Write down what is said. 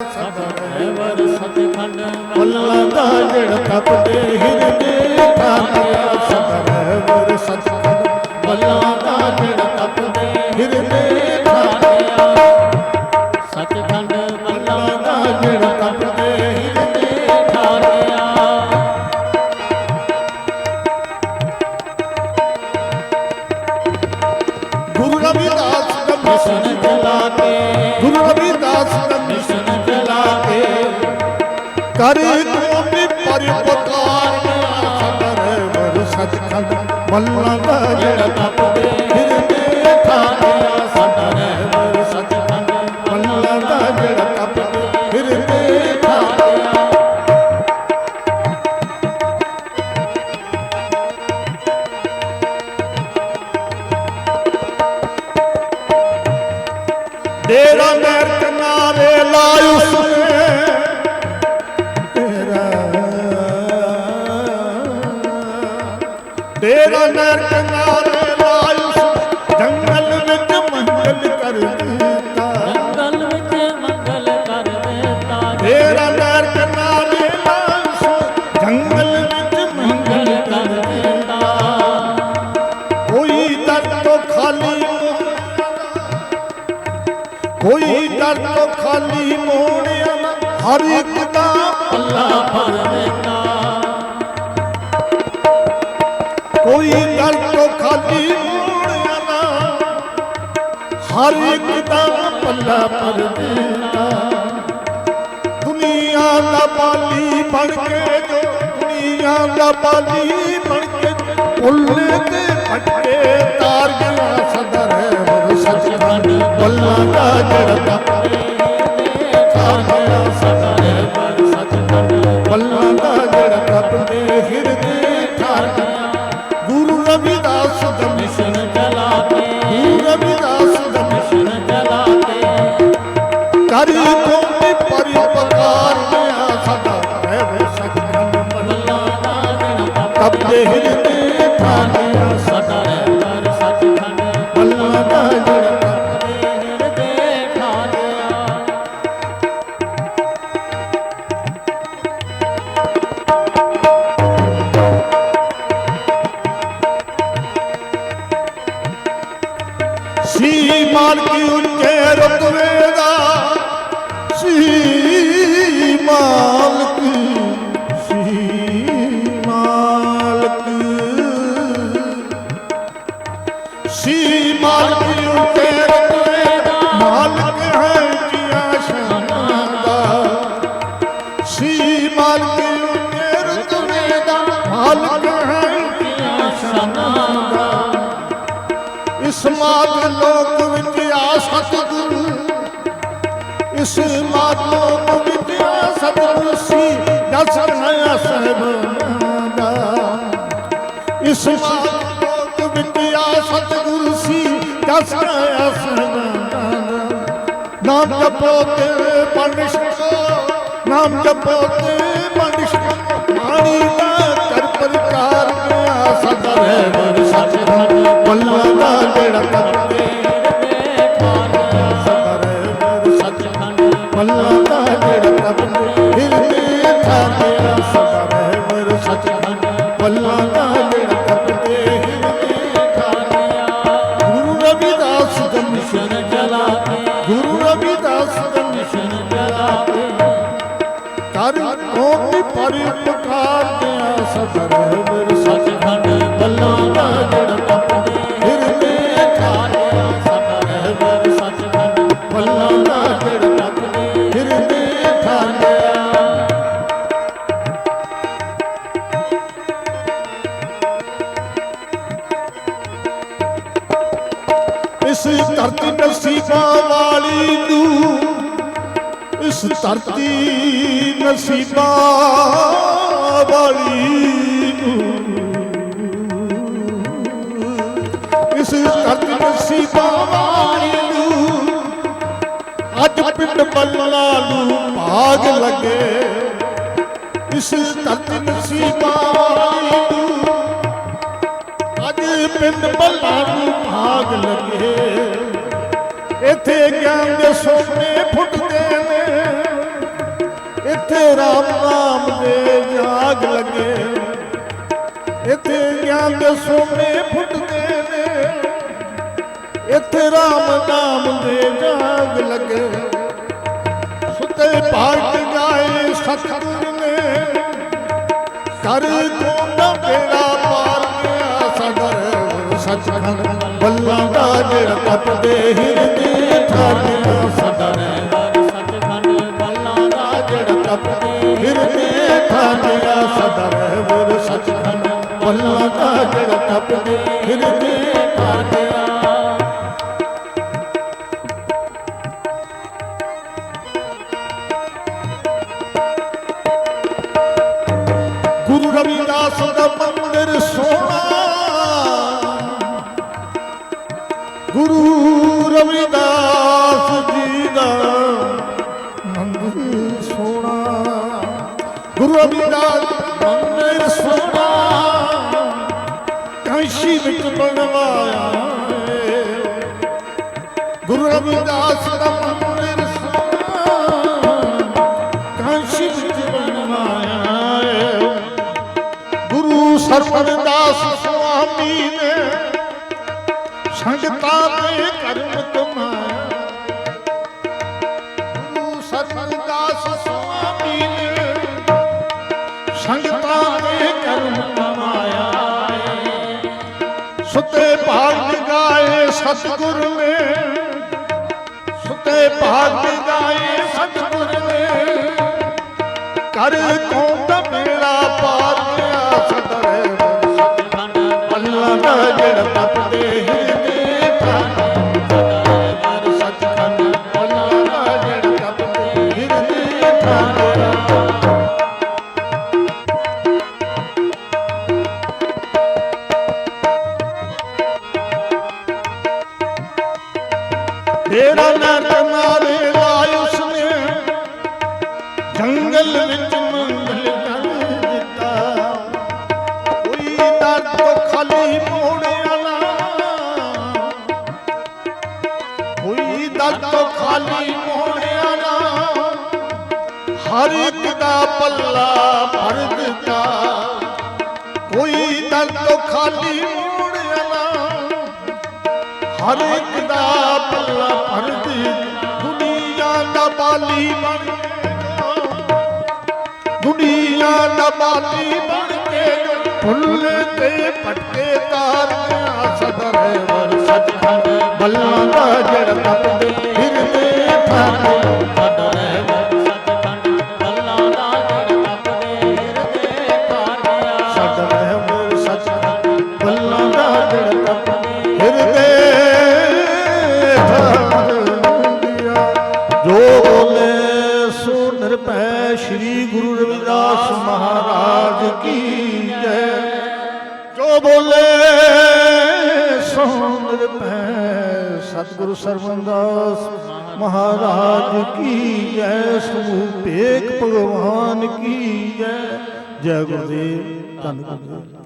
ਵਰ ਸਤਖੰਡ ਬੱਲਾ ਦਾ ਜੜ ਤਪਦੇ ਹਿਰਦੇ ਕਰ ਕੋਮੀ ਪਰਿਪਕਾਰ ਸਤਿਗੁਰ ਸਤਿਗੁਰ ਬੱਲਾ ਦਾ ਜੜ ਡੇਰਾ ਨਹਿਰ ਕਿਨਾਰੇ ਲਾਇ ਉਸ ਜੰਗਲ ਵਿੱਚ ਮੰਗਲ ਕਰ ਦਿੱਤਾ। ਜੰਗਲ ਵਿੱਚ ਮੰਗਲ ਕਰ ਦੇਤਾ। ਡੇਰਾ ਨਹਿਰ ਕਿਨਾਰੇ ਲਾਇ ਉਸ ਜੰਗਲ ਵਿੱਚ ਮੰਗਲ ਮੰਗਲ ਕਰ ਦੇਤਾ। ਕੋਈ ਦਰ ਤੋਂ ਖਾਲੀ ਕੋਈ ਦਰ ਤੋਂ ਖਾਲੀ ਮੋੜਿਆ ਨਾ। ਹਰ ਇੱਕ ਦਾ ਕੋਈ ਦਰ ਤੋਂ ਖਾਲੀ ਮੋੜਿਆ ਨਾ। ਹਰ ਇੱਕ ਦਾ ਪੱਲਾ ਭਰ ਦੁਨੀਆ ਦਾ ਬਾਲੀ ਬਣ ਕੇ ਜੋ, ਦੁਨੀਆ ਦਾ ਬਾਲੀ ਬਣ ਕੇ ਉੱਲੇ ਤੇ ਫਟਕੇ ਤਾਰ ਗਿਆ ਸਦਰ ਵਰ ਸੱਚਖੰਡ ਬੱਲਾ ਦਾ ਜੜਦਾ की उनके रुक ਇਸ ਮਾਤ ਲੋਕ ਸਤਿਗੁਰੂ ਸੀ ਦਸ ਨਇਆ ਸਹਿਬਾਨਾਂ ਦਾ ਇਸ ਮਾਤ ਲੋਕ ਵਿੱਚ ਆ ਸਤਿਗੁਰੂ ਸੀ ਦਸ ਨਇਆ ਸਹਿਬਾਨਾਂ ਨਾਮ ਜਪੋ ਤੇ ਪੰਡਿਤ ਨਾਮ ਜਪੋ ਤੇ ਕਰ ਕੋਮੀ ਪਰਿਪਕਾਰ ਗਿਆ ਸਦਰ ਸਤਖੰਡ ਬੱਲਾ ਦਾ ਜੜ ਤਪਦੇ ਹਿਰਦੇ ਠਾਰਿਆ ਸਤਿਗੁਰ ਸਤਖੰਡ ਬੱਲਾ ਦਾ ਜਿਹੜਾ ਤਪਦੇ ਹਿਰਦੇ ਠਾਕਿਆ ਇਸ ਧਰਤੀ ਨਸੀਬਾਂ ਵਾਲੀ ਨੂੰ ਇਸ ਧਰਤੀ ਨਸੀਬਾਂ ਵਾਲੀ ਨੂੰ ਇਸ ਧਰਤੀ ਨਸੀਬਾਂ ਵਾਲੀ ਨੂੰ ਅੱਜ ਪਿੰਡ ਬੱਲਾ ਨੂੰ ਭਾਗ ਲੱਗੇ। ਇਸ ਧਰਤੀ ਨਸੀਬਾਂ ਵਾਲੀ ਨੂੰ ਅੱਜ ਪਿੰਡ ਬੱਲਾ ਨੂੰ ਭਾਗ ਲੱਗੇ। ਇੱਥੇ ਗਿਆਨ ਦੇ ਸੋਨੇ ਰਾਮ ਨਾਮ ਦੇ ਜਾਗ ਲੱਗੇ। ਇੱਥੇ ਗਿਆਨ ਦੇ ਸੋਨੇ ਫੁੱਟਦੇ ਨੇ। ਇੱਥੇ ਰਾਮ ਨਾਮ ਦੇ ਜਾਗ ਲੱਗੇ। ਸੁਤੇ ਭਾਰਤ ਗਾਏ ਸਤਿਗੁਰ ਨੇ। ਕਰ ਤੋਂ ਦਾ ਪਾਰ ਗਿਆ ਸਦਰ ਸਚਖੰਡ ਬੱਲਾ ਦਾ ਜਿਹੜਾ ਤਪਦੇ ਹਿਰਦੇ ਠਾਕਿਆ ਸਦਰ ਤਪਦੇ ਹਿਰਦੇ ਠਾਕਿਆ ਸਦਰ ਸਚਖੰਡ। ਬੱਲਾ ਦਾ ਜਿਹੜਾ ਤਪਦੇ ਹਿਰਦੇ ਠਾਕਿਆ ਗੁਰੂ ਰਵਿਦਾਸ ਦਾ ਮੰਦਿਰ ਸੋਹਣਾ। ਗੁਰੂ ਰਵਿਦਾਸ ਜੀ ਦਾ ਗੁਰੂ ਰਵਿਦਾਸ ਮੰਦਿਰ ਕਾਸ਼ੀ ਵਿੱਚ ਬਣਵਾਇਆ ਗੁਰੂ ਰਵਿਦਾਸ ਦਾ ਮੰਦਿਰ ਸੋਹਣਾ ਕਾਸ਼ੀ ਵਿੱਚ ਬਣਵਾਇਆ ਗੁਰੂ ਸਰਵਨਦਾਸ ਸਤਿਗੁਰ ਨੇ ਸੁਤੇ ਭਾਗ ਗਾਏ ਸਤਿਗੁਰ ਜੰਗਲ ਵਿੱਚ ਮੰਗਲ ਕਰ ਦਿੱਤਾ। ਕੋਈ ਦਰ ਤੋਂ ਖਾਲੀ ਮੋੜਿਆ ਨਾ। ਕੋਈ ਦਰ ਤੋਂ ਖਾਲੀ ਮੋੜਿਆ ਨਾ। ਹਰ ਇੱਕ ਦਾ ਪੱਲਾ ਭਰ ਦਿੱਤਾ। ਕੋਈ ਦਰ ਤੋਂ ਖਾਲੀ ਮੋੜਿਆ ਨਾ। ਹਰ ਇੱਕ ਦਾ ਪੱਲਾ ਭਰ ਦਿੱਤਾ। ਦੁਨੀਆ ਦਾ ਬਾਲੀ ਬਣ ਦੁਨੀਆ ਦਾ ਬਾਲੀ ਬਣ ਕੇ ਫੁੱਲ ਤੇ ਪਟਕੇ ਤਾਰ ਗਿਆ ਸਦਰ ਵਰ ਸਚਖੰਡ ਬੱਲਾ ਦਾ ਜੜ ਬੋਲੇ ਸੋ ਨਿਰਭੈ ਸਤਿਗੁਰੂ ਸਰਵੰਦਾਸ ਮਹਾਰਾਜ ਕੀ ਜੈ, ਸਮੂਹ ਭੇਖ ਭਗਵਾਨ ਕੀ ਜੈ ਜੈ ਗੁਰਦੇਵ ਧੰਨ ਗੁਰਦੇਵ।